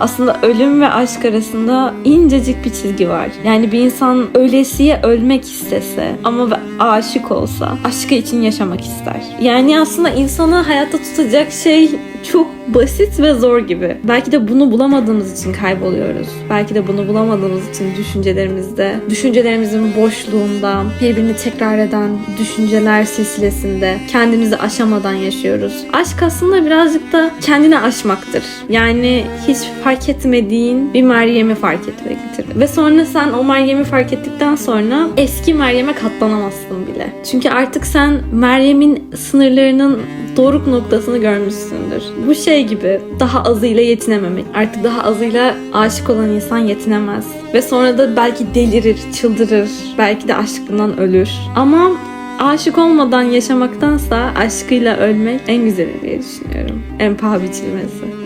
Aslında ölüm ve aşk arasında incecik bir çizgi var. Yani bir insan ölesiye ölmek istese ama aşık olsa aşkı için yaşamak ister. Yani aslında insanı hayatta tutacak şey çok basit ve zor gibi. Belki de bunu bulamadığımız için kayboluyoruz. Belki de bunu bulamadığımız için düşüncelerimizde, düşüncelerimizin boşluğunda, birbirini tekrar eden düşünceler silsilesinde kendimizi aşamadan yaşıyoruz. Aşk aslında birazcık da kendini aşmaktır. Yani hiç fark etmediğin bir Meryem'i fark etmektir. Ve sonra sen o Meryem'i fark ettikten sonra eski Meryem'e katlanamazsın bile. Çünkü artık sen Meryem'in sınırlarının doruk noktasını görmüşsündür. Bu şey gibi daha azıyla yetinememek. Artık daha azıyla aşık olan insan yetinemez. Ve sonra da belki delirir, çıldırır. Belki de aşkından ölür. Ama aşık olmadan yaşamaktansa aşkıyla ölmek en güzeli diye düşünüyorum. En paha biçilmesi.